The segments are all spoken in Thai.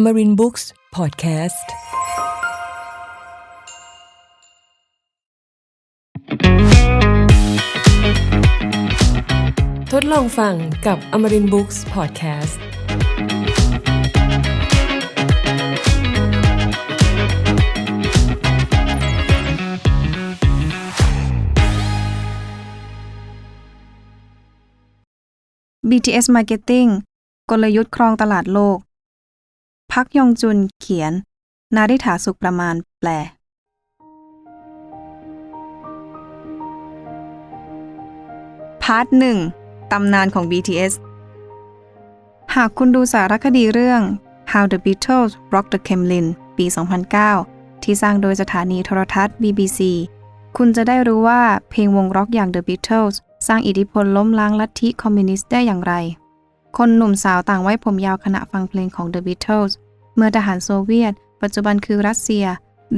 อมรินบุ๊กส์พอดแคสต์ทดลองฟังกับอมรินบุ๊กส์พอดแคสต์บ t s ทเอสมาร์เก็ตติ้งกลยุทธ์ครองตลาดโลก พักยองจุนเขียน นาริถาสุขประมาณแปล พาร์ทหนึ่งตำนานของ BTS หากคุณดูสารคดีเรื่อง How the Beatles Rocked the Kremlin ปี 2009 ที่สร้างโดยสถานีโทรทัศน์ BBC คุณจะได้รู้ว่าเพลงวงร็อกอย่าง The Beatles สร้างอิทธิพลล้มล้างลัทธิคอมมิวนิสต์ได้อย่างไร คนหนุ่มสาวต่างไว้ผมยาวขณะฟังเพลงของ The Beatles เมื่อทหารโซเวียต ปัจจุบันคือรัสเซีย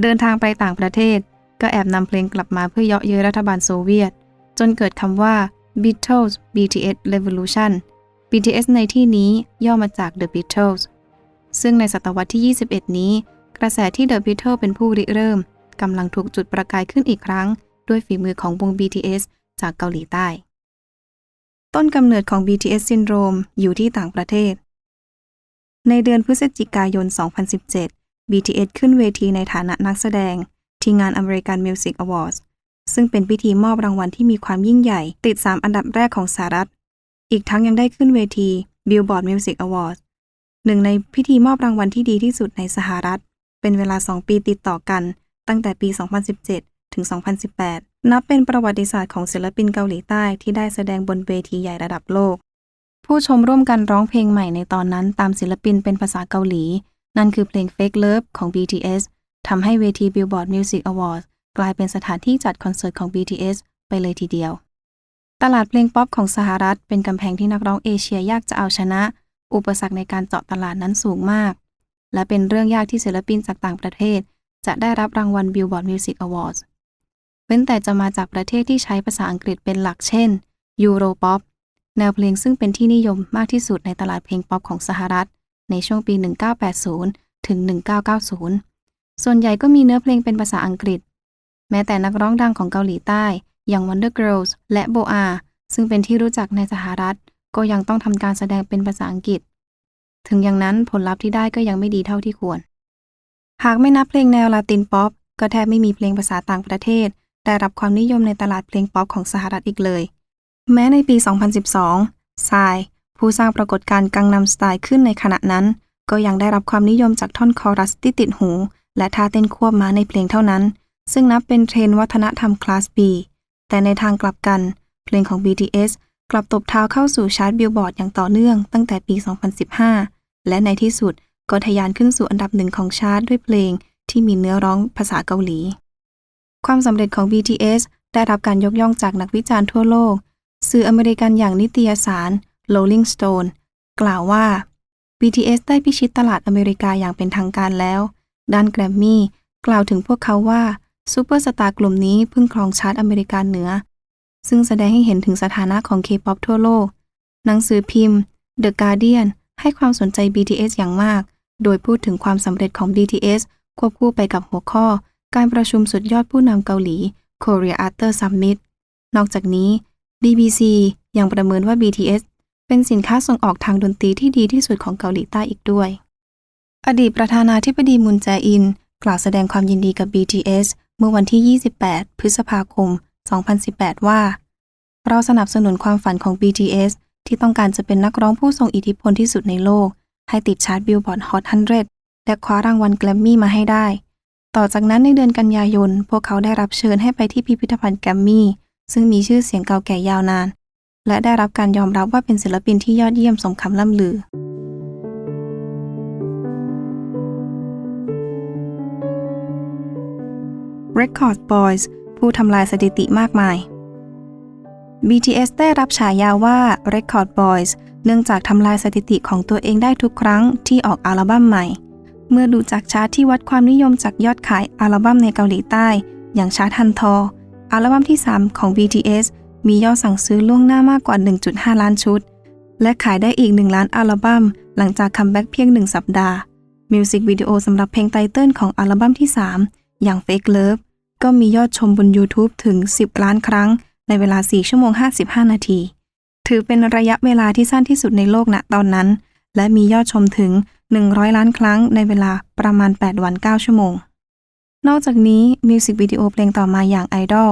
เดินทางไปต่างประเทศ ก็แอบนำเพลงกลับมาเพื่อเยาะเย้ยรัฐบาลโซเวียต จนเกิดคำว่า Beatles BTS Revolution BTS ในที่นี้ย่อมาจาก The Beatles ซึ่งในศตวรรษที่ 21 นี้ กระแสที่ The Beatles เป็นผู้ริเริ่มกำลังถูกจุดประกายขึ้นอีกครั้ง ด้วยฝีมือของวง BTS จากเกาหลีใต้ ต้นกำเนิดของ BTS Syndrome อยู่ที่ต่างประเทศ ในเดือนพฤศจิกายน 2017 BTS ขึ้นเวทีในฐานะนักแสดง ที่งาน American Music Awards ซึ่งเป็นพิธีมอบรางวัลที่มีความยิ่งใหญ่ ติด 3 อันดับแรกของสหรัฐ อีกทั้งยังได้ขึ้นเวที Billboard Music Awards หนึ่งในพิธีมอบรางวัลที่ดีที่สุดในสหรัฐ เป็นเวลา 2 ปีติดต่อกัน ตั้งแต่ปี 2017 ถึง 2018 นับเป็นประวัติศาสตร์ของศิลปินเกาหลีใต้ที่ได้แสดงบนเวทีใหญ่ระดับโลก ผู้ชมร่วมกันร้องเพลงใหม่ในตอนนั้นตามศิลปินเป็นภาษาเกาหลี นั่นคือเพลง Fake Love ของ BTS ทำให้เวที Billboard Music Awards กลายเป็นสถานที่จัดคอนเสิร์ตของ BTS ไปเลยทีเดียว ตลาดเพลงป๊อปของสหรัฐ เป็นกำแพงที่นักร้องเอเชียยากจะเอาชนะ อุปสรรคในการเจาะตลาดนั้นสูงมาก และเป็นเรื่องยากที่ศิลปินจากต่างประเทศ จะได้รับรางวัล Billboard Music Awards เว้นแต่จะมาจากประเทศที่ใช้ภาษาอังกฤษเป็นหลักเช่น Europop แนวเพลงซึ่งเป็นที่นิยมมากที่สุดในตลาดเพลงป๊อปของสหรัฐ ในช่วงปี 1980 ถึง 1990 ส่วนใหญ่ก็มีเนื้อเพลงเป็นภาษาอังกฤษ แม้แต่นักร้องดังของเกาหลีใต้ อย่าง Wonder Girls และ Boa ซึ่งเป็นที่รู้จักในสหรัฐ ก็ยังต้องทำการแสดงเป็นภาษาอังกฤษ ถึงอย่างนั้นผลลัพธ์ที่ได้ก็ยังไม่ดีเท่าที่ควร หากไม่นับเพลงแนวลาตินป๊อปก็แทบไม่มีเพลงภาษาต่างประเทศ ได้รับความนิยมในตลาดเพลงป๊อปของสหรัฐอีกเลย แม้ในปี 2012ซาย ผู้สร้างปรากฏการณ์กังนำสไตล์ขึ้นในขณะนั้น ก็ยังได้รับความนิยมจากท่อนคอรัสที่ติดหู และท่าเต้นควบมาในเพลงเท่านั้น ซึ่งนับเป็นเทรนวัฒนธรรมคลาส B แต่ในทางกลับกัน เพลงของ BTS กลับตบเท้าเข้าสู่ชาร์ตบิลบอร์ดอย่างต่อเนื่องตั้งแต่ปี 2015 และในที่สุดก็ทะยานขึ้นสู่อันดับหนึ่งของชาร์ตด้วยเพลงที่มีเนื้อร้องภาษาเกาหลี ความสำเร็จของ BTS ได้รับการยกย่องจากนักวิจารณ์ทั่วโลก สื่ออเมริกันอย่างนิตยสาร Rolling Stone กล่าวว่า BTS ได้พิชิตตลาดอเมริกาอย่างเป็นทางการแล้ว ด้านแกรมมี่กล่าวถึงพวกเขาว่าซูเปอร์สตาร์กลุ่มนี้เพิ่งครองชาร์ตอเมริกันเหนือ ซึ่งแสดงให้เห็นถึงสถานะของ K-POP ทั่วโลก หนังสือพิมพ์ The Guardian ให้ความสนใจ BTS อย่างมาก โดยพูดถึงความสำเร็จของ BTS ควบคู่ไปกับหัวข้อ การประชุมสุดยอดผู้นำเกาหลี Korea After Summit นอกจากนี้ BBC ยังประเมินว่า BTS เป็นสินค้าส่งออกทางดนตรีที่ดีที่สุดของเกาหลีใต้อีกด้วย อดีตประธานาธิบดีมุนแจอิน กล่าวแสดงความยินดีกับ BTS เมื่อวันที่ 28 พฤษภาคม 2018 ว่า เราสนับสนุนความฝันของ BTS ที่ต้องการจะเป็นนักร้องผู้ทรงอิทธิพลที่สุดในโลก ให้ติดชาร์ตบิลบอร์ดฮอต100 และคว้ารางวัลแกรมมี่มาให้ได้ ต่อจากนั้นในเดือนกันยายน พวกเขาได้รับเชิญให้ไปที่พิพิธภัณฑ์แกรมมี่ ซึ่งมีชื่อเสียงเก่าแก่ยาวนาน และได้รับการยอมรับว่าเป็นศิลปินที่ยอดเยี่ยมสมคำล่ำลือ Record Boys ผู้ทำลายสถิติมากมาย BTS ได้รับฉายาว่า Record Boys เนื่องจากทำลายสถิติของตัวเองได้ทุกครั้งที่ออกอัลบั้มใหม่ เมื่อดูจากชาร์ตที่วัดความนิยมจากยอดขายอัลบั้มในเกาหลีใต้ อย่างชาร์ตฮันทออัลบั้มที่ 3 ของ BTS มียอดสั่งซื้อล่วงหน้ามากกว่า 1.5 ล้านชุด และขายได้อีก 1 ล้านอัลบั้ม หลังจากคัมแบ็กเพียง 1 สัปดาห์ มิวสิกวิดีโอสำหรับเพลงไตเติลของอัลบั้มที่ 3 อย่าง Fake Love ก็มียอดชมบน YouTube ถึง 10 ล้านครั้ง ในเวลา 4 ชั่วโมง 55 นาที ถือเป็นระยะเวลาที่สั้นที่สุดในโลกณตอนนั้น และมียอดชมถึง 100 ล้านครั้งในเวลาประมาณ 8 วัน 9 ชั่วโมง นอกจากนี้มิวสิกวิดีโอเพลงต่อมาอย่าง Idol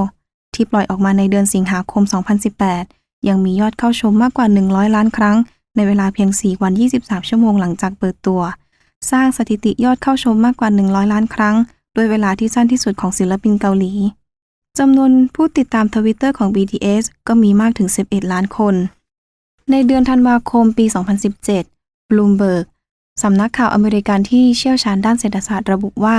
ที่ปล่อยออกมาในเดือนสิงหาคม 2018 ยังมียอดเข้าชมมากกว่า 100 ล้านครั้ง ในเวลาเพียง 4 วัน 23 ชั่วโมงหลังจากเปิดตัว สร้างสถิติยอดเข้าชมมากกว่า 100 ล้านครั้งโดยเวลาที่สั้นที่สุดของศิลปินเกาหลีจำนวนผู้ติดตามทวิตเตอร์ของ BTS ก็มีมากถึง 11 ล้านคน ในเดือนธันวาคมปี 2017 Bloomberg สำนักข่าวอเมริกันที่เชี่ยวชาญด้านเศรษฐศาสตร์ระบุว่า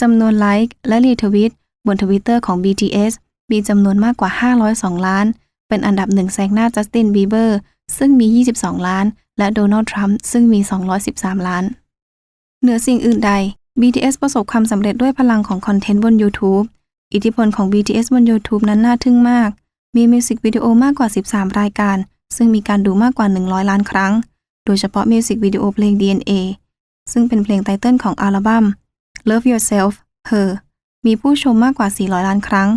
จำนวนไลค์และรีทวิตบนทวิตเตอร์ของ BTS มีจำนวนมากกว่า 502 ล้าน เป็นอันดับหนึ่งแซงหน้าจัสตินบีเบอร์ซึ่งมี 22 ล้าน และโดนัลด์ทรัมป์ซึ่งมี 213 ล้าน เหนือสิ่งอื่นใด BTS ประสบความสำเร็จด้วยพลังของคอนเทนต์บน YouTube อิทธิพลของ BTS บน YouTube นั้นน่าทึ่งมาก มีมิวสิกวิดีโอมากกว่า 13 รายการ ซึ่งมีการดูมากกว่า 100 ล้านครั้ง โดยเฉพาะมิวสิกวิดีโอเพลง DNA ซึ่งเป็นเพลงไตเติลของอัลบั้ม Love Yourself Her มีผู้ชมมากกว่า 400 ล้านครั้ง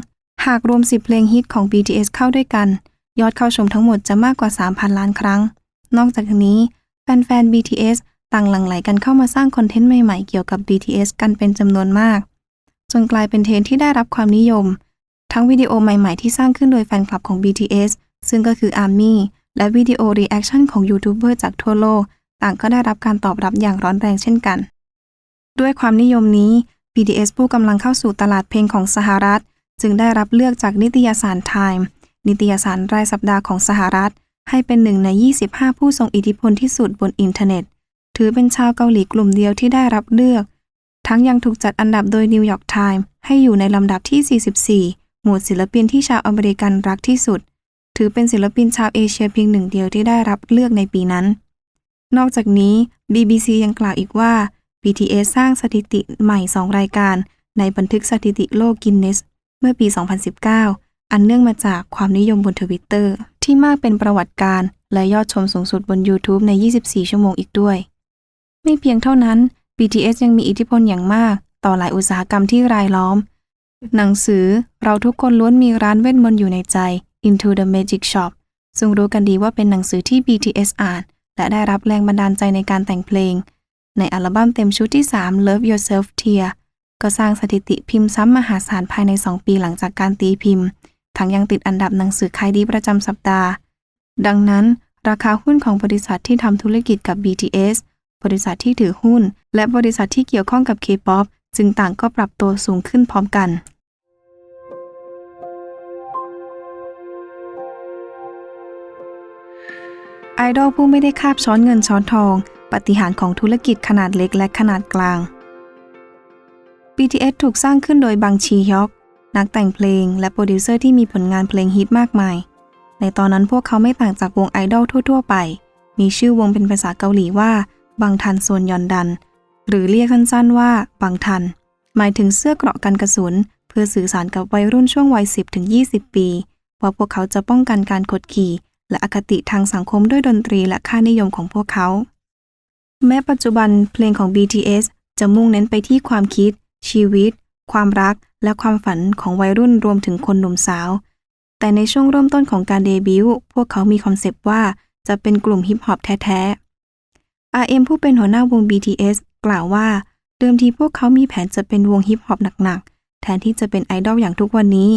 หากรวม 10 เพลงฮิตของ BTS เข้าด้วยกัน ยอดเข้าชมทั้งหมดจะมากกว่า 3,000 ล้านครั้ง นอกจากนี้แฟนๆ BTS ต่างหลั่งไหลกันเข้ามาสร้างคอนเทนต์ใหม่ๆ เกี่ยวกับ BTS กันเป็นจำนวนมาก จนกลายเป็นเทรนที่ได้รับความนิยม ทั้งวิดีโอใหม่ๆ ที่สร้างขึ้นโดยแฟนคลับของ BTS ซึ่งก็คือ ARMY และวิดีโอรีแอคชั่นของยูทูบเบอร์จากทั่วโลก ต่างก็ได้รับการตอบรับอย่างร้อนแรงเช่นกัน ด้วยความนิยมนี้ BTS ผู้กำลังเข้าสู่ตลาดเพลงของสหรัฐ จึงได้รับเลือกจากนิตยสาร Time นิตยสารรายสัปดาห์ของสหรัฐ ให้เป็นหนึ่งใน 25 ผู้ทรงอิทธิพลที่สุดบนอินเทอร์เน็ต ถือเป็นชาวเกาหลีกลุ่มเดียวที่ได้รับเลือก ทั้งยังถูกจัดอันดับโดย New York Times ให้อยู่ในลำดับที่ 44 หมวดศิลปินที่ชาวอเมริกันรักที่สุด ถือเป็นศิลปินชาวเอเชียเพียงหนึ่งเดียวที่ได้รับเลือกในปีนั้น นอกจากนี้ BBC ยังกล่าวอีกว่า BTS สร้างสถิติใหม่ 2 รายการ ในบันทึกสถิติโลกกินเนส เมื่อปี 2019 อันเนื่องมาจากความนิยมบนทวิตเตอร์ที่มากเป็นประวัติการและยอดชมสูงสุดบน YouTube ใน 24 ชั่วโมงอีกด้วย ไม่เพียงเท่านั้น BTS ยังมีอิทธิพลอย่างมาก ต่อหลายอุตสาหกรรมที่รายล้อม หนังสือเราทุกคนล้วนมีร้านเวทมนต์อยู่ในใจ Into the Magic Shop ซึ่งรู้กันดีว่าเป็นหนังสือที่ BTS อ่าน และได้รับแรงบันดาลใจในการแต่งเพลง ในอัลบั้มเต็มชุดที่ 3 Love Yourself Tear ก็สร้างสถิติพิมพ์ซ้ำมหาศาลภายใน 2 ปีหลังจากการตีพิมพ์ ทั้งยังติดอันดับหนังสือขายดีประจำสัปดาห์ ดังนั้น ราคาหุ้นของบริษัทที่ทำธุรกิจกับ BTS บริษัทที่ถือหุ้น และบริษัทที่เกี่ยวข้องกับ K-POP จึงต่างก็ปรับตัวสูงขึ้นพร้อมกัน ไอดอลผู้ไม่ได้คาบช้อนเงินช้อนทอง ปฏิหารของธุรกิจขนาดเล็กและขนาดกลาง BTS ถูกสร้างขึ้นโดยบังชีฮยอกนักแต่งเพลงและโปรดิวเซอร์ที่มีผลงานเพลงฮิตมากมาย ในตอนนั้นพวกเขาไม่ต่างจากวงไอดอลทั่ว ๆ ไป มีชื่อวงเป็นภาษาเกาหลีว่า บังทันโซนยอนดัน หรือเรียกสั้นๆว่า บังทัน หมายถึงเสื้อเกราะกันกระสุน เพื่อสื่อสารกับวัยรุ่นช่วงวัย 10-20 ปี ว่าพวกเขาจะป้องกันการกดขี่ และอคติทางสังคมด้วยดนตรีและค่านิยมของพวกเขา แม้ปัจจุบันเพลงของ BTS จะมุ่งเน้นไปที่ความคิด ชีวิต ความรัก และความฝันของวัยรุ่นรวมถึงคนหนุ่มสาว แต่ในช่วงเริ่มต้นของการเดบิวต์พวกเขามีคอนเซปต์ว่าจะเป็นกลุ่มฮิปฮอปแท้ๆ RM ผู้เป็นหัวหน้าวง BTS กล่าวว่า เดิมทีพวกเขามีแผนจะเป็นวงฮิปฮอปหนักๆ แทนที่จะเป็นไอดอลอย่างทุกวันนี้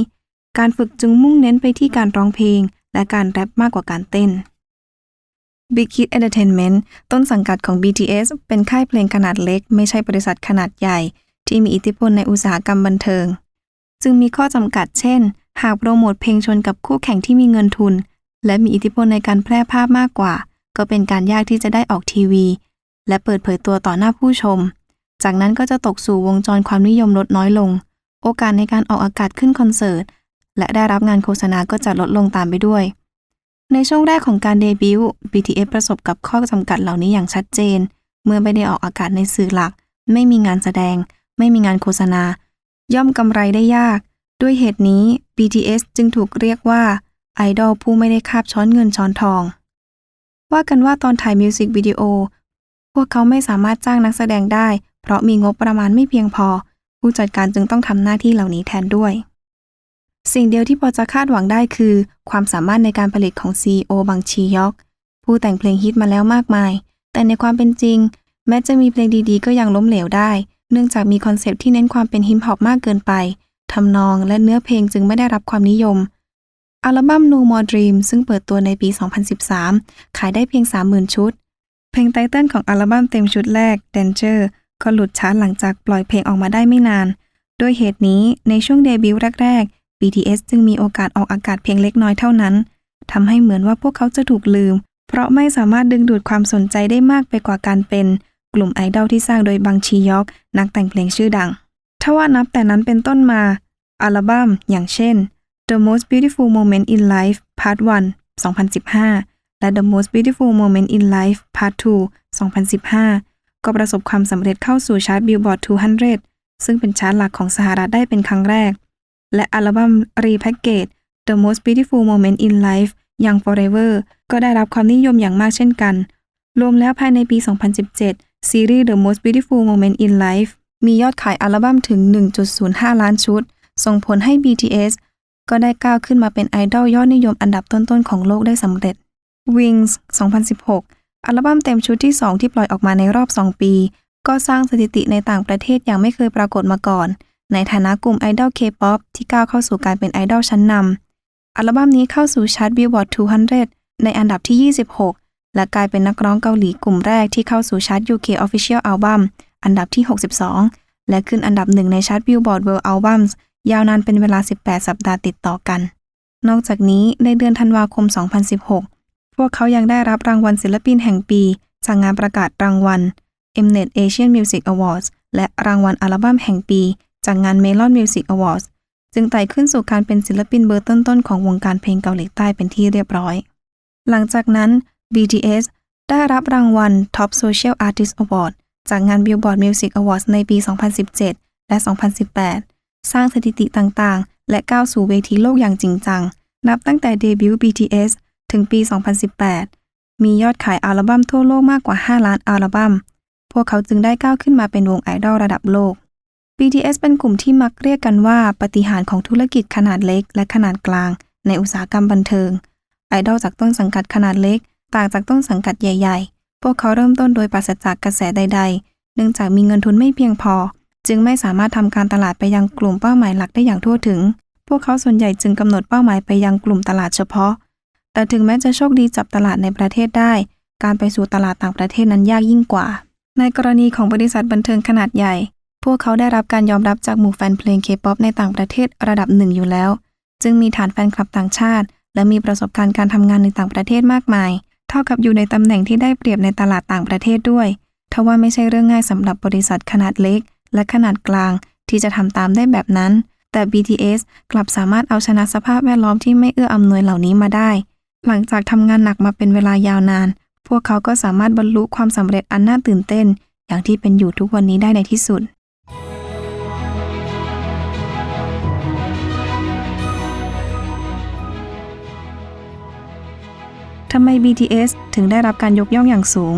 การฝึกจึงมุ่งเน้นไปที่การร้องเพลง และการแรปมากกว่าการเต้น Big Hit Entertainment ต้นสังกัดของ BTS เป็นค่ายเพลงขนาดเล็ก ไม่ใช่บริษัทขนาดใหญ่ ที่มีอิทธิพลในอุตสาหกรรมบันเทิง จึงมีข้อจำกัดเช่น หากโปรโมทเพลงชนกับคู่แข่งที่มีเงินทุน และมีอิทธิพลในการแพร่ภาพมากกว่า ก็เป็นการยากที่จะได้ออกทีวี และเปิดเผยตัวต่อหน้าผู้ชม จากนั้นก็จะตกสู่วงจรความนิยมลดน้อยลง โอกาสในการออกอากาศขึ้นคอนเสิร์ต และได้รับงานโฆษณาก็จะลดลงตามไปด้วย ในช่วงแรกของการเดบิวต์ BTS ประสบกับข้อจำกัดเหล่านี้อย่างชัดเจน เมื่อไม่ได้ออกอากาศในสื่อหลัก ไม่มีงานแสดง ไม่มีงานโฆษณา ย่อมกำไรได้ยาก ด้วยเหตุนี้ BTS จึงถูกเรียกว่าไอดอลผู้ไม่ได้คาบช้อนเงินช้อนทอง ว่ากันว่าตอนถ่ายมิวสิกวิดีโอพวกเขาไม่สามารถจ้างนักแสดงได้ เพราะมีงบประมาณไม่เพียงพอ ผู้จัดการจึงต้องทำหน้าที่เหล่านี้แทนด้วย สิ่งเดียวที่พอจะคาดหวังได้คือ ความสามารถในการผลิตของ CEO บังชียอก ผู้แต่งเพลงฮิตมาแล้วมากมาย แต่ในความเป็นจริง แม้จะมีเพลงดีๆ ก็ยังล้มเหลวได้ เนื่องจากมีคอนเซปต์ที่เน้นความเป็นฮิปฮอปมากเกินไปทำนองและเนื้อเพลงจึงไม่ได้รับความนิยม อัลบั้ม No More Dream ซึ่งเปิดตัวในปี 2013 ขายได้เพียง 30,000 ชุด เพลงไตเติลของอัลบั้มเต็มชุดแรก Danger ก็หลุดชาร์ตหลังจากปล่อยเพลงออกมาได้ไม่นาน ด้วยเหตุนี้ในช่วงเดบิวต์แรกๆ BTS จึงมีโอกาสออกอากาศเพียงเล็กน้อยเท่านั้นทำให้เหมือนว่าพวกเขาจะถูกลืม เพราะไม่สามารถดึงดูดความสนใจได้มากไปกว่าการเป็น กลุ่มไอดอลที่สร้างโดยบังชียอก นักแต่งเพลงชื่อดังถ้าว่านับแต่นั้นเป็นต้นมา อัลบั้มอย่างเช่น The Most Beautiful Moment in Life Part 1 2015 และ The Most Beautiful Moment in Life Part 2 2015 ก็ประสบความสำเร็จเข้าสู่ชาร์ต Billboard 200 ซึ่งเป็นชาร์ตหลักของสหรัฐได้เป็นครั้งแรก และอัลบั้ม Repackage The Most Beautiful Moment in Life Young Forever ก็ได้รับความนิยมอย่างมากเช่นกัน รวมแล้วภายในปี 2017 ซีรีส์ The Most Beautiful Moment in Life มียอดขายอัลบั้มถึง 1.05 ล้านชุด ส่งผลให้ BTS ก็ได้ก้าวขึ้นมาเป็นไอดอลยอดนิยมอันดับต้นๆ ของโลกได้สำเร็จ Wings 2016 อัลบั้มเต็มชุดที่ 2 ที่ปล่อยออกมาในรอบ 2 ปี ก็สร้างสถิติในต่างประเทศอย่างไม่เคยปรากฏมาก่อน ในฐานะกลุ่มไอดอลเคป๊อปที่ก้าวเข้าสู่การเป็นไอดอลชั้นนำอัลบั้มนี้เข้าสู่ชาร์ต Billboard 200 ในอันดับที่ 26 และกลายเป็นนักร้องเกาหลีกลุ่มแรกที่เข้าสู่ชาร์ต UK Official Album อันดับที่ 62 และขึ้นอันดับหนึ่งในชาร์ต Billboard World Albums ยาวนานเป็นเวลา 18 สัปดาห์ติดต่อกัน นอกจากนี้ในเดือนธันวาคม 2016 พวกเขายังได้รับรางวัลศิลปินแห่งปี จากงานประกาศรางวัล Mnet Asian Music Awards และรางวัลอัลบั้มแห่งปี จากงาน Melon Music Awards จึงไต่ขึ้นสู่การเป็นศิลปินเบอร์ต้นๆของวงการเพลงเกาหลีใต้เป็นที่เรียบร้อย หลังจากนั้น BTS ได้รับรางวัล Top Social Artist Award จากงาน Billboard Music Awards ในปี 2017 และ 2018 สร้างสถิติต่างๆ และก้าวสู่เวทีโลกอย่างจริงจัง นับตั้งแต่เดบิวต์ BTS ถึงปี 2018 มียอดขายอัลบั้มทั่วโลกมากกว่า 5 ล้านอัลบั้ม พวกเขาจึงได้ก้าวขึ้นมาเป็นวงไอดอลระดับโลก BTS เป็นกลุ่มที่มักเรียกกันว่าปฏิหารของธุรกิจขนาดเล็ก และขนาดกลาง ในอุตสาหกรรมบันเทิง ไอดอลจากต้นสังกัดขนาดเล็ก ต่างจากต้นสังกัดใหญ่ ๆ พวกเขาเริ่มต้นโดยปราศจากกระแสใด ๆ เนื่องจากมีเงินทุนไม่เพียงพอ จึงไม่สามารถทำการตลาดไปยังกลุ่มเป้าหมายหลักได้อย่างทั่วถึง พวกเขาส่วนใหญ่จึงกำหนดเป้าหมายไปยังกลุ่มตลาดเฉพาะ แต่ถึงแม้จะโชคดีจับตลาดในประเทศได้ การไปสู่ตลาดต่างประเทศนั้นยากยิ่งกว่า ในกรณีของบริษัทบันเทิงขนาดใหญ่ พวกเขาได้รับการยอมรับจากหมู่แฟนเพลงเคป๊อปในต่างประเทศระดับหนึ่งอยู่แล้ว จึงมีฐานแฟนคลับต่างชาติ และมีประสบการณ์การทำงานในต่างประเทศมากมาย เท่ากับอยู่ในตำแหน่งที่ได้เปรียบในตลาดต่างประเทศด้วยทว่าไม่ใช่เรื่องง่ายสำหรับบริษัทขนาดเล็ก และขนาดกลางที่จะทำตามได้แบบนั้น แต่ BTS กลับสามารถเอาชนะสภาพแวดล้อมที่ไม่เอื้ออำนวยเหล่านี้มาได้ หลังจากทำงานหนักมาเป็นเวลายาวนาน พวกเขาก็สามารถบรรลุความสำเร็จอันน่าตื่นเต้น อย่างที่เป็นอยู่ทุกวันนี้ได้ในที่สุด ทำไม BTS ถึงได้รับการยกย่องอย่างสูง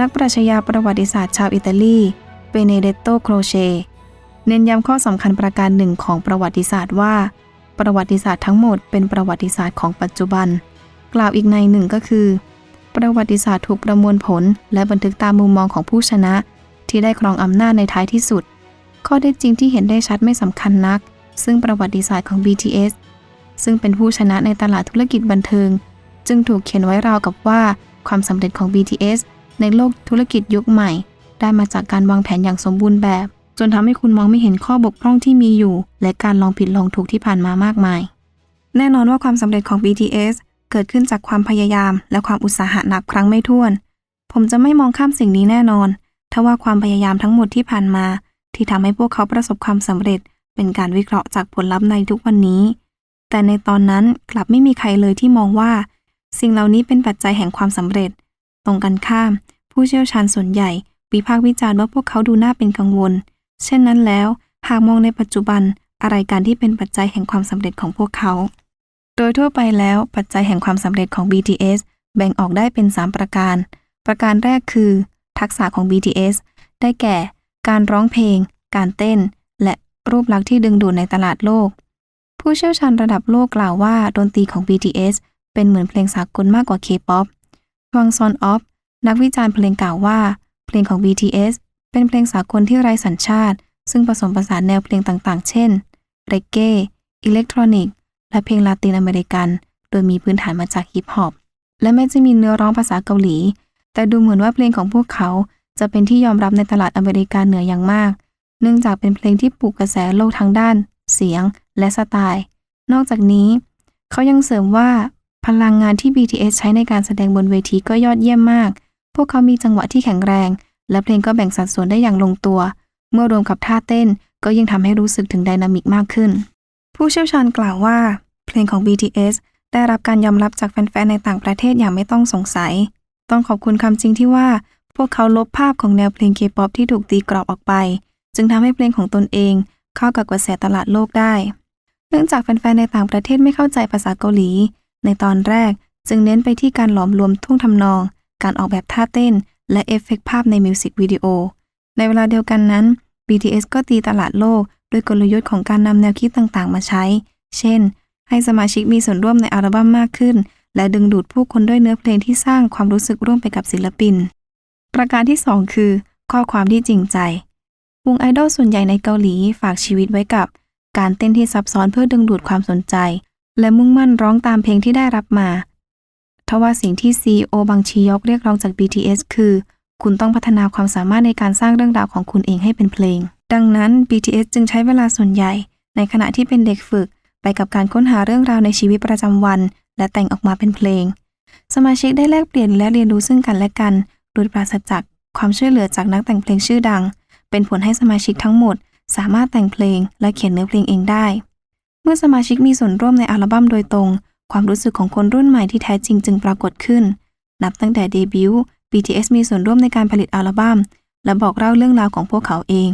นักปรัชญาประวัติศาสตร์ชาวอิตาลีเบเนเดโตโครเช เน้นย้ำข้อสำคัญประการหนึ่งของประวัติศาสตร์ว่า ประวัติศาสตร์ทั้งหมดเป็นประวัติศาสตร์ของปัจจุบัน กล่าวอีกในหนึ่งก็คือ ประวัติศาสตร์ถูกประมวลผล และบันทึกตามมุมมองของผู้ชนะ ที่ได้ครองอำนาจในท้ายที่สุด ข้อได้จริงที่เห็นได้ชัดไม่สำคัญนัก ซึ่งประวัติศาสตร์ของ BTS ซึ่งเป็นผู้ชนะในตลาดธุรกิจบันเทิง จึงถูกเขียนไว้ราวกับว่าความสำเร็จของ BTS ในโลกธุรกิจยุคใหม่ ได้มาจากการวางแผนอย่างสมบูรณ์แบบ จนทำให้คุณมองไม่เห็นข้อบกพร่องที่มีอยู่ และการลองผิดลองถูกที่ผ่านมามากมาย แน่นอนว่าความสำเร็จของ BTS เกิดขึ้นจากความพยายาม และความอุตสาหะหนักครั้งไม่ถ้วน ผมจะไม่มองข้ามสิ่งนี้แน่นอนทว่าความพยายามทั้งหมดที่ผ่านมา ที่ทำให้พวกเขาประสบความสำเร็จ เป็นการวิเคราะห์จากผลลัพธ์ในทุกวันนี้ แต่ในตอนนั้นกลับไม่มีใครเลยที่มองว่า สิ่งเหล่านี้เป็นปัจจัยแห่งความสำเร็จ ตรงกันข้าม ผู้เชี่ยวชาญส่วนใหญ่วิพากษ์วิจารณ์ว่าพวกเขาดูน่าเป็นกังวล เช่นนั้นแล้ว หากมองในปัจจุบันอะไรการที่เป็นปัจจัยแห่งความสำเร็จของพวกเขา โดยทั่วไปแล้วปัจจัยแห่งความสำเร็จของ BTS แบ่งออกได้เป็น 3 ประการ ประการแรกคือ ทักษะของ BTS ได้แก่ การร้องเพลง การเต้น และรูปลักษณ์ที่ดึงดูดในตลาดโลก ผู้เชี่ยวชาญระดับโลกกล่าวว่าดนตรีของ BTS เป็นเหมือนเพลงสากลมากกว่า K-POP ฮวงซอนออฟนักวิจารณ์เพลงกล่าวว่า เพลงของ BTS เป็นเพลงสากลที่ไร้สัญชาติ ซึ่งผสมผสานแนวเพลงต่างๆ เช่น เรเก้อิเล็กทรอนิกส์และเพลงลาตินอเมริกัน โดยมีพื้นฐานมาจากฮิปฮอป และแม้จะมีเนื้อร้องภาษาเกาหลี แต่ดูเหมือนว่าเพลงของพวกเขาจะเป็นที่ยอมรับในตลาดอเมริกาเหนืออย่างมาก เนื่องจากเป็นเพลงที่ปลุกกระแสโลกทางด้าน เสียง และสไตล์ นอกจากนี้ เขายังเสริมว่าพลังงานที่ BTS ใช้ในการแสดงบนเวทีก็ยอดเยี่ยมมาก พวกเขามีจังหวะที่แข็งแรง และเพลงก็แบ่งสัดส่วนได้อย่างลงตัว เมื่อรวมกับท่าเต้นก็ยิ่งทำให้รู้สึกถึงไดนามิกมากขึ้น ผู้เชี่ยวชาญกล่าวว่า เพลงของ BTS ได้รับการยอมรับจากแฟนๆ ในต่างประเทศอย่างไม่ต้องสงสัย ต้องขอบคุณคำจริงที่ว่า พวกเขาลบภาพของแนวเพลงเคป๊อปที่ถูกตีกรอบออกไป จึงทำให้เพลงของตนเอง เข้ากับกระแสตลาดโลกได้ เนื่องจากแฟนๆในต่างประเทศไม่เข้าใจภาษาเกาหลี ในตอนแรกจึงเน้นไปที่การหลอมรวมท่วงทำนอง การออกแบบท่าเต้น และเอฟเฟกต์ภาพในมิวสิกวิดีโอ ในเวลาเดียวกันนั้น BTS ก็ตีตลาดโลกด้วยกลยุทธ์ของการนำแนวคิดต่างๆ มาใช้ เช่น ให้สมาชิกมีส่วนร่วมในอัลบั้มมากขึ้น และดึงดูดผู้คนด้วยเนื้อเพลงที่สร้างความรู้สึกร่วมไปกับศิลปิน ประการที่ 2 คือ ข้อความที่จริงใจ วงไอดอลส่วนใหญ่ในเกาหลีฝากชีวิตไว้กับ การเต้นที่ซับซ้อนเพื่อดึงดูดความสนใจ และมุ่งมั่นร้องตามเพลงที่ได้รับมาทว่าสิ่งที่ CEO บังชียกเรียกร้องจาก BTS คือ คุณต้องพัฒนาความสามารถในการสร้างเรื่องราวของคุณเองให้เป็นเพลง ดังนั้น BTS จึงใช้เวลาส่วนใหญ่ ในขณะที่เป็นเด็กฝึก ไปกับการค้นหาเรื่องราวในชีวิตประจำวัน และแต่งออกมาเป็นเพลง สมาชิกได้แลกเปลี่ยนและเรียนรู้ซึ่งกันและกัน โดยปราศจากความช่วยเหลือจากนักแต่งเพลงชื่อดัง เป็นผลให้สมาชิกทั้งหมด สามารถแต่งเพลงและเขียนเนื้อเพลงเองได้ เมื่อสมาชิกมีส่วนร่วมในอัลบั้มโดยตรง ความรู้สึกของคนรุ่นใหม่ที่แท้จริงจึงปรากฏขึ้น นับตั้งแต่เดบิวต์ BTS มีส่วนร่วมในการผลิตอัลบั้มและบอกเล่าเรื่องราวของพวกเขาเอง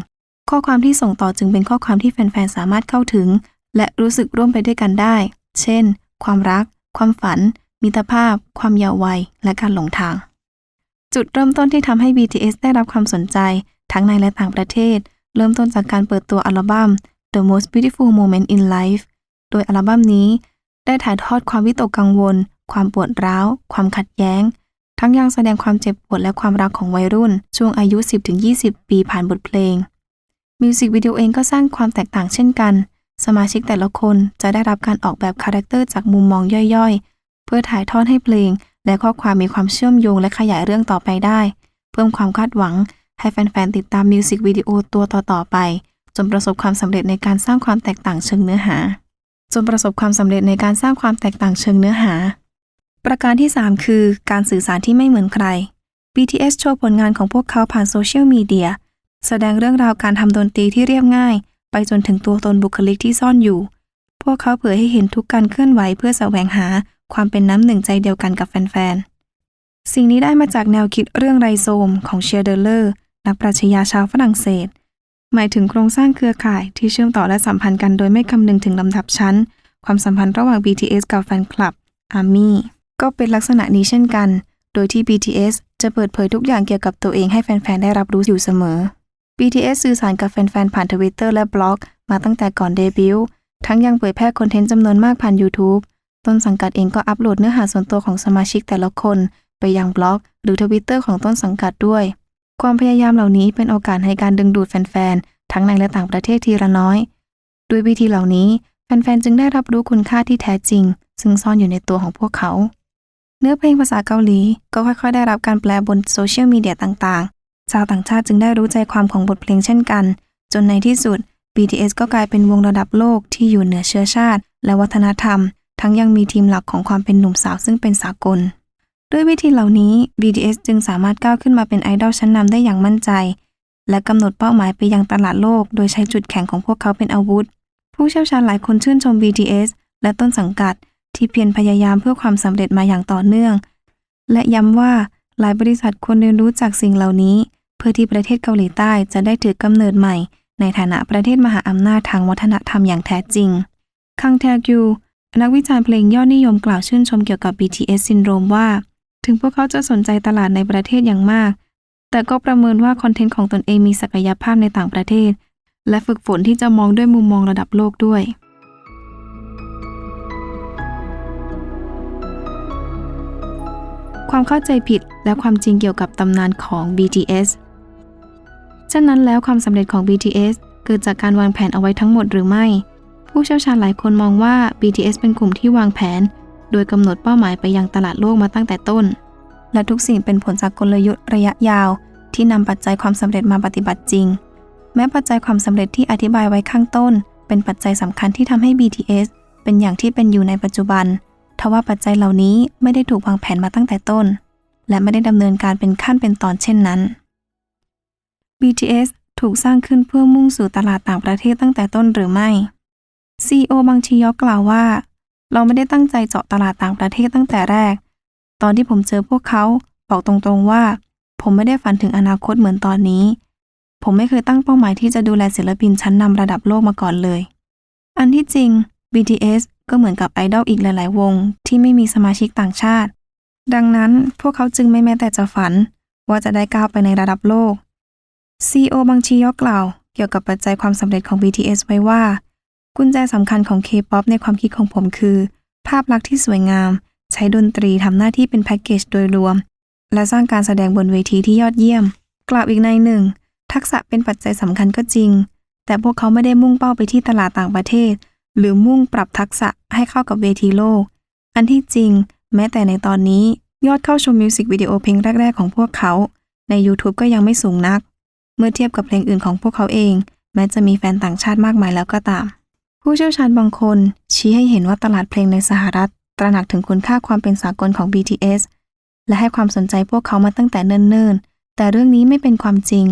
ข้อความที่ส่งต่อจึงเป็นข้อความที่แฟนๆสามารถเข้าถึง และรู้สึกร่วมไปด้วยกันได้ เช่น ความรัก ความฝัน มิตรภาพ ความเยาว์วัย และการหลงทาง จุดเริ่มต้นที่ทำให้ BTS ได้รับความสนใจ ทั้งในและต่างประเทศ เริ่มต้นจากการเปิดตัวอัลบั้ม The Most Beautiful Moment in Life โดยอัลบั้มนี้ได้ถ่ายทอดความวิตกกังวล ความปวดร้าว ความขัดแย้ง ทั้งยังแสดงความเจ็บปวดและความรักของวัยรุ่น ช่วงอายุ 10-20 ปีผ่านบทเพลง มิวสิกวิดีโอเองก็สร้างความแตกต่างเช่นกัน สมาชิกแต่ละคนจะได้รับการออกแบบคาแรคเตอร์จากมุมมองย่อยๆ เพื่อถ่ายทอดให้เพลง และข้อความมีความเชื่อมโยงและขยายเรื่องต่อไปได้ เพิ่มความคาดหวัง ให้แฟนๆ ติดตามมิวสิกวิดีโอตัวต่อๆไป จนประสบความสำเร็จในการสร้างความแตกต่างเชิงเนื้อหา จนประสบความสำเร็จในการสร้างความแตกต่างเชิงเนื้อหา ประการที่ 3 คือ การสื่อสารที่ไม่เหมือนใคร BTS โชว์ผลงานของพวกเขาผ่านโซเชียลมีเดียแสดงเรื่องราวการทำดนตรีที่เรียบง่าย ไปจนถึงตัวตนบุคลิกที่ซ่อนอยู่ พวกเขาเผยให้เห็นทุกการเคลื่อนไหวเพื่อแสวงหาความเป็นน้ำหนึ่งใจเดียวกันกับแฟนๆ สิ่งนี้ได้มาจากแนวคิดเรื่องไรโซมของเชียร์เดลเลอร์ นักปรัชญาชาวฝรั่งเศส หมายถึงโครงสร้างเครือข่ายที่เชื่อมต่อและสัมพันธ์กันโดยไม่คำนึงถึงลำดับชั้น ความสัมพันธ์ระหว่าง BTS กับแฟนคลับ ARMY ก็เป็นลักษณะนี้เช่นกัน โดยที่ BTS จะเปิดเผยทุกอย่างเกี่ยวกับตัวเองให้แฟนๆ ได้รับรู้อยู่เสมอ BTS สื่อสารกับแฟนๆ ผ่านทวิตเตอร์และบล็อก มาตั้งแต่ก่อนเดบิวต์ ทั้งยังเผยแพร่คอนเทนต์จำนวนมากผ่าน YouTube ต้นสังกัดเองก็อัปโหลดเนื้อหาส่วนตัวของสมาชิกแต่ละคน ไปยังบล็อก หรือทวิตเตอร์ของต้นสังกัดด้วย ความพยายามเหล่านี้เป็นโอกาสในการดึงดูดแฟนๆ ทั้งในและต่างประเทศทีละน้อย ด้วยวิธีเหล่านี้แฟนๆ จึงได้รับรู้คุณค่าที่แท้จริง ซึ่งซ่อนอยู่ในตัวของพวกเขา เนื้อเพลงภาษาเกาหลีก็ค่อยๆ ได้รับการแปลบนโซเชียลมีเดียต่างๆ ชาวต่างชาติจึงได้รู้ใจความของบทเพลงเช่นกัน จนในที่สุด BTS ก็กลายเป็นวงระดับโลกที่อยู่เหนือเชื้อชาติ และวัฒนธรรม ทั้งยังมีทีมหลักของความเป็นหนุ่มสาวซึ่งเป็นสากล ด้วยวิธีเหล่านี้ BTS จึงสามารถก้าวขึ้นมาเป็นไอดอลชั้นนำได้อย่างมั่นใจ และกำหนดเป้าหมายไปยังตลาดโลก โดยใช้จุดแข็งของพวกเขาเป็นอาวุธ ผู้เชี่ยวชาญหลายคนชื่นชม BTS และต้นสังกัด ที่เพียรพยายามเพื่อความสำเร็จมาอย่างต่อเนื่อง และย้ำว่าหลายบริษัทควรเรียนรู้จากสิ่งเหล่านี้ เพื่อที่ประเทศเกาหลีใต้จะได้ถือกำเนิดใหม่ ในฐานะประเทศมหาอำนาจทางวัฒนธรรมอย่างแท้จริง คังแทกยูนักวิจารณ์เพลงยอดนิยมกล่าวชื่นชมเกี่ยวกับ BTS ซินโดรมว่า ถึงพวกเขาจะสนใจตลาดในประเทศอย่างมาก แต่ก็ประเมินว่าคอนเทนต์ของตนเองมีศักยภาพในต่างประเทศ และฝึกฝนที่จะมองด้วยมุมมองระดับโลกด้วย ความเข้าใจผิดและความจริงเกี่ยวกับตำนานของ BTS ฉะนั้นแล้วความสำเร็จของ BTS เกิดจากการวางแผนเอาไว้ทั้งหมดหรือไม่ ผู้เชี่ยวชาญหลายคนมองว่า BTS เป็นกลุ่มที่วางแผน โดยกำหนดเป้าหมายไปยังตลาดโลกมาตั้งแต่ต้น และทุกสิ่งเป็นผลจากกลยุทธ์ระยะยาว ที่นำปัจจัยความสำเร็จมาปฏิบัติจริง แม้ปัจจัยความสำเร็จที่อธิบายไว้ข้างต้น เป็นปัจจัยสำคัญที่ทำให้ BTS เป็นอย่างที่เป็นอยู่ในปัจจุบันทว่าปัจจัยเหล่านี้ไม่ได้ถูกวางแผนมาตั้งแต่ต้น และไม่ได้ดำเนินการเป็นขั้นเป็นตอนเช่นนั้น BTS ถูกสร้างขึ้นเพื่อมุ่งสู่ตลาดต่างประเทศตั้งแต่ต้นหรือไม่ CEO บางชียอกกล่าวว่า เราไม่ได้ตั้งใจเจาะตลาดต่างประเทศตั้งแต่แรก ตอนที่ผมเจอพวกเขาบอกตรงๆว่า ผมไม่ได้ฝันถึงอนาคตเหมือนตอนนี้ ผมไม่เคยตั้งเป้าหมายที่จะดูแลศิลปินชั้นนำระดับโลกมาก่อนเลย อันที่จริง BTS ก็เหมือนกับไอดอลอีกหลาย ๆ วง ที่ไม่มีสมาชิกต่างชาติ ดังนั้นพวกเขาจึงไม่แม้แต่จะฝัน ว่าจะได้ก้าวไปในระดับโลก CEO บางชียอกกล่าว เกี่ยวกับปัจจัยความสำเร็จของ BTS ไว้ว่า กุญแจสำคัญของ K-POP ในความคิดของผมคือ ภาพลักษณ์ที่สวยงาม ใช้ดนตรีทำหน้าที่เป็นแพ็กเกจโดยรวม และสร้างการแสดงบนเวทีที่ยอดเยี่ยม กล่าวอีกในหนึ่ง ทักษะเป็นปัจจัยสำคัญก็จริง แต่พวกเขาไม่ได้มุ่งเป้าไปที่ตลาดต่างประเทศ หรือมุ่งปรับทักษะให้เข้ากับเวทีโลก อันที่จริง แม้แต่ในตอนนี้ ยอดเข้าชมมิวสิกวิดีโอเพลงแรก ๆ ของพวกเขา ใน YouTube ก็ยังไม่สูงนัก เมื่อเทียบกับเพลงอื่นของพวกเขาเอง แม้จะมีแฟนต่างชาติมากมายแล้วก็ตาม ผู้เชี่ยวชาญบางคนชี้ให้เห็นว่าตลาดเพลงในสหรัฐ ตระหนักถึงคุณค่าความเป็นสากลของ BTS และให้ความสนใจพวกเขามาตั้งแต่เนิ่นๆ แต่เรื่องนี้ไม่เป็นความจริง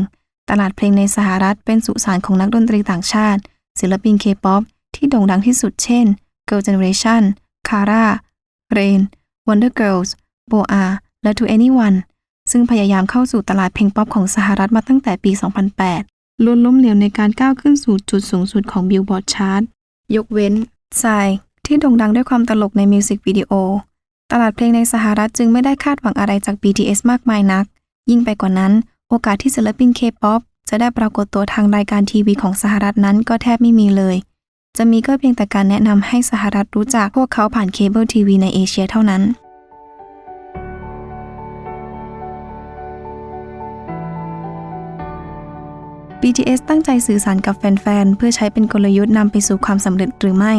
ตลาดเพลงในสหรัฐเป็นสุสานของนักดนตรีต่างชาติ ศิลปิน K-POP ที่โด่งดังที่สุดเช่น Girl Generation, Kara, Rain, Wonder Girls, Boa และ To Anyone ซึ่งพยายามเข้าสู่ตลาดเพลงป๊อปของสหรัฐมาตั้งแต่ปี 2008ล้วนล้มเหลวในการก้าวขึ้นสู่จุดสูงสุดของ Billboard Chart ยกเว้นชายที่โด่งดังด้วยความตลกในมิวสิกวิดีโอ ตลาดเพลงในสหรัฐจึงไม่ได้คาดหวังอะไรจาก BTS มากมายนัก ยิ่งไปกว่านั้น โอกาสที่ศิลปิน K-POP จะได้ปรากฏตัวทางรายการทีวีของสหรัฐนั้นก็แทบไม่มีเลย จะมีก็เพียงแต่การแนะนำให้สหรัฐรู้จักพวกเขาผ่านเคเบิลทีวีในเอเชียเท่านั้น BTS ตั้งใจสื่อสารกับแฟน ๆ เพื่อใช้เป็นกลยุทธ์นำไปสู่ความสำเร็จหรือไม่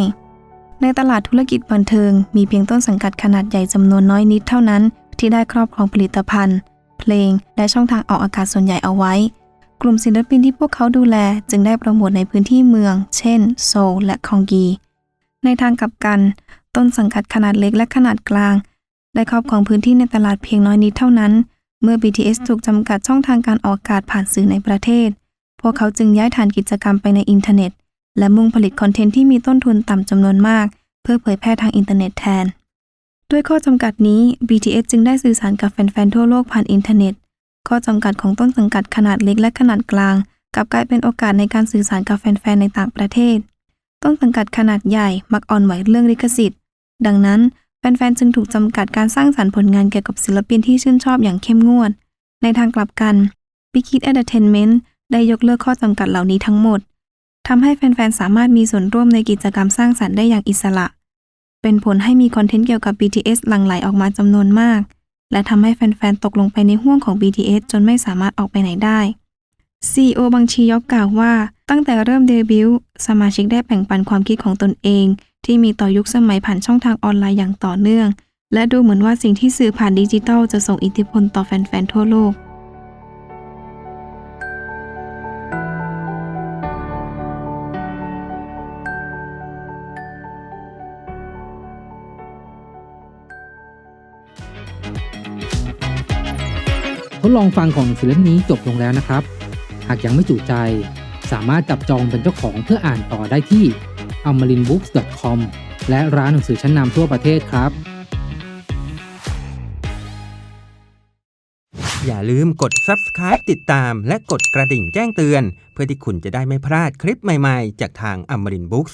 ในตลาดธุรกิจบันเทิง มีเพียงต้นสังกัดขนาดใหญ่จำนวนน้อยนิดเท่านั้น ที่ได้ครอบครองผลิตภัณฑ์ เพลง และช่องทางออกอากาศส่วนใหญ่เอาไว้ กลุ่มศิลปินที่พวกเขาดูแล จึงได้โปรโมทในพื้นที่เมือง เช่น โซลและคองกี ในทางกลับกัน ต้นสังกัดขนาดเล็กและขนาดกลาง ได้ครอบครองพื้นที่ในตลาดเพียงน้อยนิดเท่านั้น เมื่อ BTS ถูกจำกัดช่องทางการออกอากาศผ่านสื่อในประเทศ พวกเขาจึงย้ายฐานกิจกรรมไปในอินเทอร์เน็ต และมุ่งผลิตคอนเทนต์ที่มีต้นทุนต่ำจำนวนมาก เพื่อเผยแพร่ทางอินเทอร์เน็ตแทน ด้วยข้อจำกัดนี้ BTS จึงได้สื่อสารกับแฟนๆทั่วโลกผ่านอินเทอร์เน็ต ข้อจำกัดของต้นสังกัดขนาดเล็กและขนาดกลางกลับกลายเป็นโอกาสในการสื่อสารกับแฟนๆในต่างประเทศ ต้นสังกัดขนาดใหญ่มักอ่อนไหวเรื่องลิขสิทธิ์ ดังนั้นแฟนๆจึงถูกจำกัดการสร้างสรรค์ผลงานเกี่ยวกับศิลปินที่ชื่นชอบอย่างเข้มงวด ในทางกลับกัน Big Hit Entertainment ได้ยกเลิกข้อจำกัดเหล่านี้ทั้งหมดทำให้แฟนๆ สามารถมีส่วนร่วมในกิจกรรมสร้างสรรค์ได้อย่างอิสระ เป็นผลให้มีคอนเทนต์เกี่ยวกับ BTS หลั่งไหลออกมาจำนวนมาก และทำให้แฟนๆ ตกลงไปในห่วงของ BTS จนไม่สามารถออกไปไหนได้ CEO บางชียกกล่าวว่า ตั้งแต่เริ่มเดบิวต์สมาชิกได้แบ่งปันความคิดของตนเอง ที่มีต่อยุคสมัยผ่านช่องทางออนไลน์อย่างต่อเนื่อง และดูเหมือนว่าสิ่งที่สื่อผ่านดิจิทัลจะส่งอิทธิพลต่อแฟนๆ ทั่วโลก ทดลองฟังของหนังสือเล่มนี้จบลงแล้วนะครับ หากยังไม่จุใจ สามารถจับจองเป็นเจ้าของเพื่ออ่านต่อได้ที่ amarinbooks.com และร้านหนังสือชั้นนำทั่วประเทศครับ อย่าลืมกด subscribe ติดตาม และกดกระดิ่งแจ้งเตือน เพื่อที่คุณจะได้ไม่พลาดคลิปใหม่ ๆ จากทาง Amarin Books